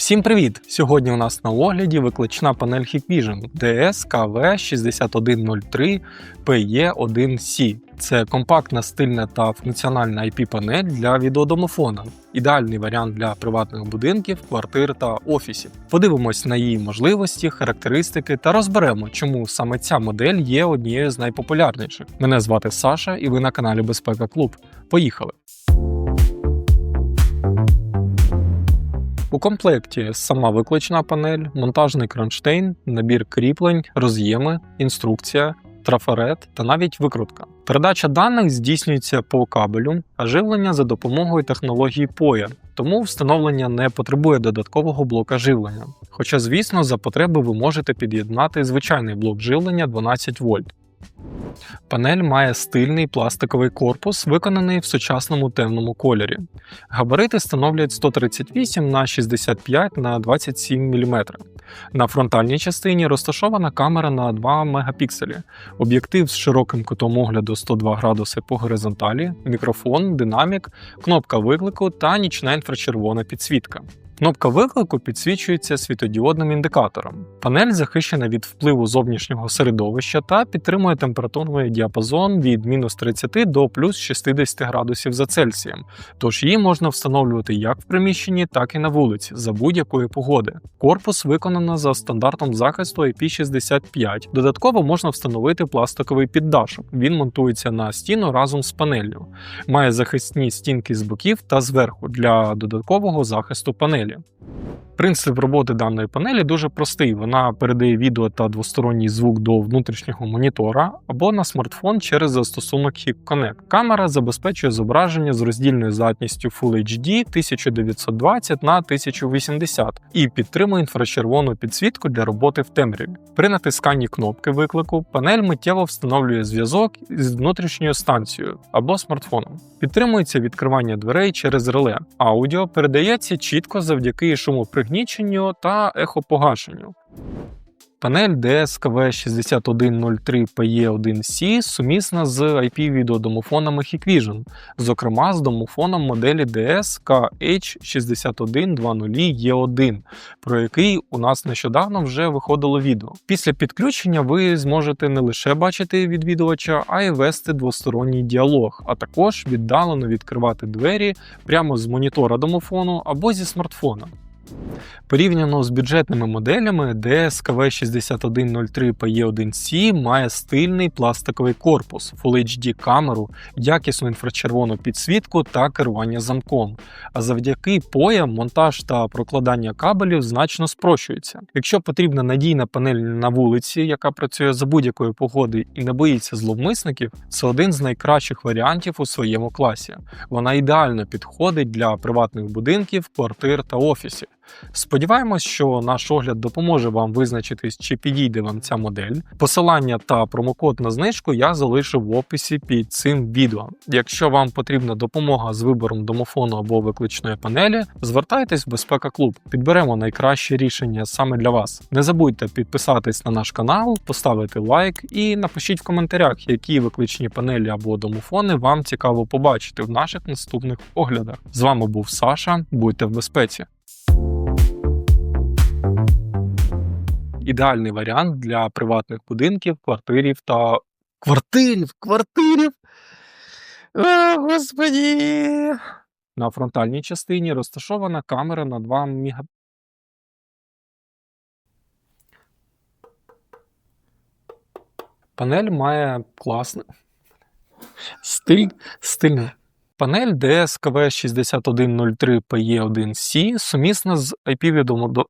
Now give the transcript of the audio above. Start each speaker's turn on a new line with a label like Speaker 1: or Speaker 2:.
Speaker 1: Всім привіт! Сьогодні у нас на огляді виклична панель Hikvision DS KV6103 PE1C. Це компактна, стильна та функціональна IP-панель для відеодомофона. Ідеальний варіант для приватних будинків, квартир та офісів. Подивимось на її можливості, характеристики та розберемо, чому саме ця модель є однією з найпопулярніших. Мене звати Саша, і ви на каналі Безпека Клуб. Поїхали! У комплекті сама виклична панель, монтажний кронштейн, набір кріплень, роз'єми, інструкція, трафарет та навіть викрутка. Передача даних здійснюється по кабелю, а живлення за допомогою технології POE, тому встановлення не потребує додаткового блока живлення. Хоча, звісно, за потреби ви можете під'єднати звичайний блок живлення 12 вольт. Панель має стильний пластиковий корпус, виконаний в сучасному темному кольорі. Габарити становлять 138 на 65 на 27 мм. На фронтальній частині розташована камера на 2 мегапікселі, об'єктив з широким кутом огляду 102 градуси по горизонталі, мікрофон, динамік, кнопка виклику та нічна інфрачервона підсвітка. Кнопка виклику підсвічується світодіодним індикатором. Панель захищена від впливу зовнішнього середовища та підтримує температурний діапазон від мінус 30 до плюс 60 градусів за Цельсієм, тож її можна встановлювати як в приміщенні, так і на вулиці за будь-якої погоди. Корпус виконано за стандартом захисту IP65. Додатково можна встановити пластиковий піддашок. Він монтується на стіну разом з панеллю. Має захисні стінки з боків та зверху для додаткового захисту панелі далі. Принцип роботи даної панелі дуже простий. Вона передає відео та двосторонній звук до внутрішнього монітора або на смартфон через застосунок Hik Connect. Камера забезпечує зображення з роздільною здатністю Full HD 1920 на 1080 і підтримує інфрачервону підсвітку для роботи в темряві. При натисканні кнопки виклику панель миттєво встановлює зв'язок з внутрішньою станцією або смартфоном. Підтримується відкривання дверей через реле. Аудіо передається чітко завдяки шумопригніченню та ехопогашенню. Панель DSKV6103PE1C сумісна з IP-відеодомофонами Hikvision, зокрема з домофоном моделі DSKH6120E1, про який у нас нещодавно вже виходило відео. Після підключення ви зможете не лише бачити відвідувача, а й вести двосторонній діалог, а також віддалено відкривати двері прямо з монітора домофону або зі смартфона. Порівняно з бюджетними моделями, DSKV6103 PE1C має стильний пластиковий корпус, Full HD камеру, якісну інфрачервону підсвітку та керування замком. А завдяки POE монтаж та прокладання кабелів значно спрощується. Якщо потрібна надійна панель на вулиці, яка працює за будь-якої погоди і не боїться зловмисників, це один з найкращих варіантів у своєму класі. Вона ідеально підходить для приватних будинків, квартир та офісів. Сподіваємось, що наш огляд допоможе вам визначитись, чи підійде вам ця модель. Посилання та промокод на знижку я залишу в описі під цим відео. Якщо вам потрібна допомога з вибором домофону або викличної панелі, звертайтесь в безпека клуб. Підберемо найкраще рішення саме для вас. Не забудьте підписатись на наш канал, поставити лайк і напишіть в коментарях, які викличні панелі або домофони вам цікаво побачити в наших наступних оглядах. З вами був Саша. Будьте в безпеці. Ідеальний варіант для приватних будинків, квартирів та квартирів, квартирів. О, господі! На фронтальній частині розташована камера на 2 мега. Панель має класний стиль, стильний. Панель DSKV6103PE1C сумісна з IP-відомо